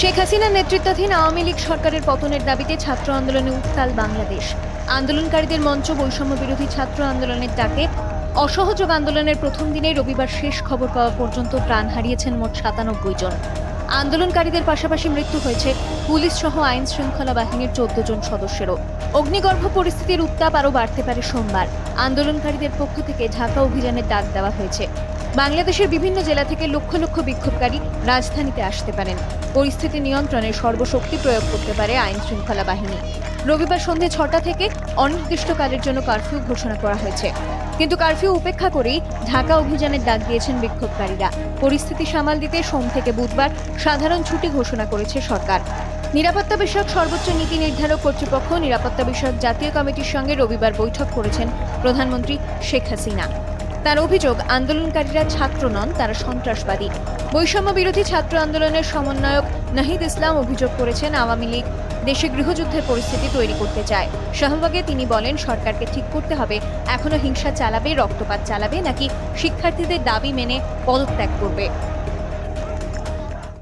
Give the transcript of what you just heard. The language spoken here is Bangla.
শেখ হাসিনার নেতৃত্বাধীন আওয়ামী লীগ সরকারের পতনের দাবিতে ছাত্র আন্দোলনে উত্তাল বাংলাদেশ। আন্দোলনকারীদের মঞ্চ বৈষম্য বিরোধী ছাত্র আন্দোলনের ডাকে অসহযোগ আন্দোলনের প্রথম দিনে রবিবার শেষ খবর পাওয়া পর্যন্ত প্রাণ হারিয়েছেন মোট সাতানব্বই জন। আন্দোলনকারীদের পাশাপাশি মৃত্যু হয়েছে পুলিশ সহ আইন শৃঙ্খলা বাহিনীর চোদ্দ জন সদস্যেরও। অগ্নিগর্ভ পরিস্থিতির উত্তাপ আরও বাড়তে পারে সোমবার। আন্দোলনকারীদের পক্ষ থেকে ঢাকা অভিযানের ডাক দেওয়া হয়েছে। বাংলাদেশের বিভিন্ন জেলা থেকে লক্ষ লক্ষ বিক্ষোভকারী রাজধানীতে আসতে পারেন। পরিস্থিতি নিয়ন্ত্রণে সর্বশক্তি প্রয়োগ করতে পারে আইন শৃঙ্খলা বাহিনী। রবিবার সন্ধে ছটা থেকে অনির্দিষ্টকালের জন্য কারফিউ ঘোষণা করা হয়েছে। কিন্তু কারফিউ উপেক্ষা করেই ঢাকা অভিযানের ডাক দিয়েছেন বিক্ষোভকারীরা। পরিস্থিতি সামাল দিতে সোম থেকে বুধবার সাধারণ ছুটি ঘোষণা করেছে সরকার। নিরাপত্তা বিষয়ক সর্বোচ্চ নীতি নির্ধারক কর্তৃপক্ষ নিরাপত্তা বিষয়ক জাতীয় কমিটির সঙ্গে রবিবার বৈঠক করেছেন প্রধানমন্ত্রী শেখ হাসিনা। তার অভিযোগ আন্দোলনকারীরা ছাত্র নন, তারা সন্ত্রাসবাদী। বৈষম্য বিরোধী ছাত্র আন্দোলনের সমন্বয়ক নাহিদ ইসলাম অভিযোগ করেছেন, আওয়ামী লীগ দেশে গৃহযুদ্ধের পরিস্থিতি তৈরি করতে চায়। শাহবাগে তিনি বলেন, সরকারকে ঠিক করতে হবে, এখনও হিংসা চালাবে, রক্তপাত চালাবে, নাকি শিক্ষার্থীদের দাবি মেনে পদত্যাগ করবে।